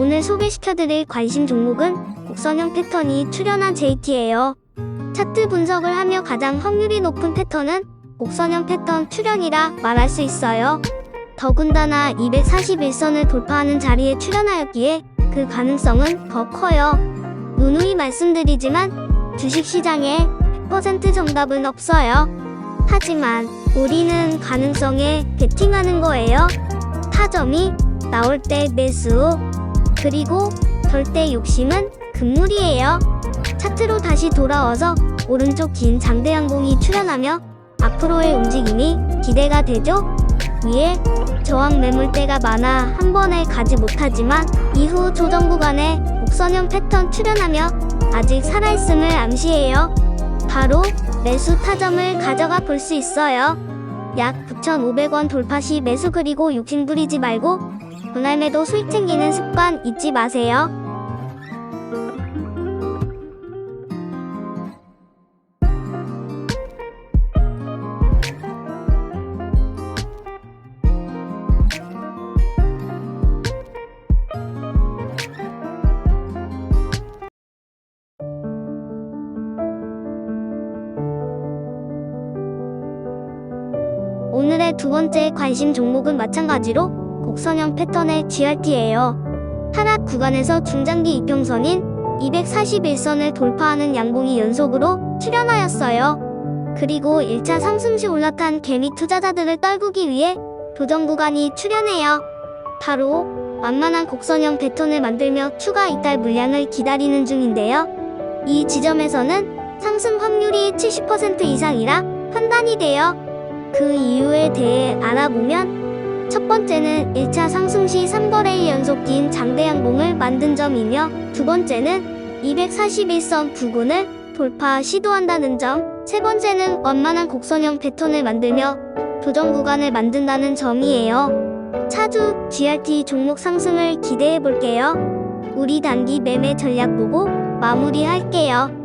오늘 소개시켜드릴 관심 종목은 곡선형 패턴이 출현한 JT예요. 차트 분석을 하며 가장 확률이 높은 패턴은 곡선형 패턴 출현이라 말할 수 있어요. 더군다나 241선을 돌파하는 자리에 출현하였기에 그 가능성은 더 커요. 누누이 말씀드리지만 주식시장에 100% 정답은 없어요. 하지만 우리는 가능성에 베팅하는 거예요. 타점이 나올 때 매수, 그리고 절대 욕심은 금물이에요. 차트로 다시 돌아와서 오른쪽 긴 장대 양봉이 출현하며 앞으로의 움직임이 기대가 되죠? 위에 저항 매물대가 많아 한 번에 가지 못하지만 이후 조정 구간에 곡선형 패턴 출현하며 아직 살아있음을 암시해요. 바로 매수 타점을 가져가 볼 수 있어요. 약 9,500원 돌파 시 매수 그리고 욕심 부리지 말고 분할 매도 수익 챙기는 습관 잊지 마세요. 오늘의 두 번째 관심 종목은 마찬가지로 곡선형 패턴의 GRT예요. 하락 구간에서 중장기 이평선인 241선을 돌파하는 양봉이 연속으로 출현하였어요. 그리고 1차 상승 시 올라탄 개미 투자자들을 떨구기 위해 도전 구간이 출현해요. 바로 완만한 곡선형 패턴을 만들며 추가 이탈 물량을 기다리는 중인데요. 이 지점에서는 상승 확률이 70% 이상이라 판단이 돼요. 그 이유에 대해 알아보면 첫 번째는 1차 상승 시 3거래일 연속 긴 장대 양봉을 만든 점이며 두 번째는 241선 부근을 돌파 시도한다는 점, 세 번째는 완만한 곡선형 패턴을 만들며 조정 구간을 만든다는 점이에요. 차주 GRT 종목 상승을 기대해 볼게요. 우리 단기 매매 전략 보고 마무리할게요.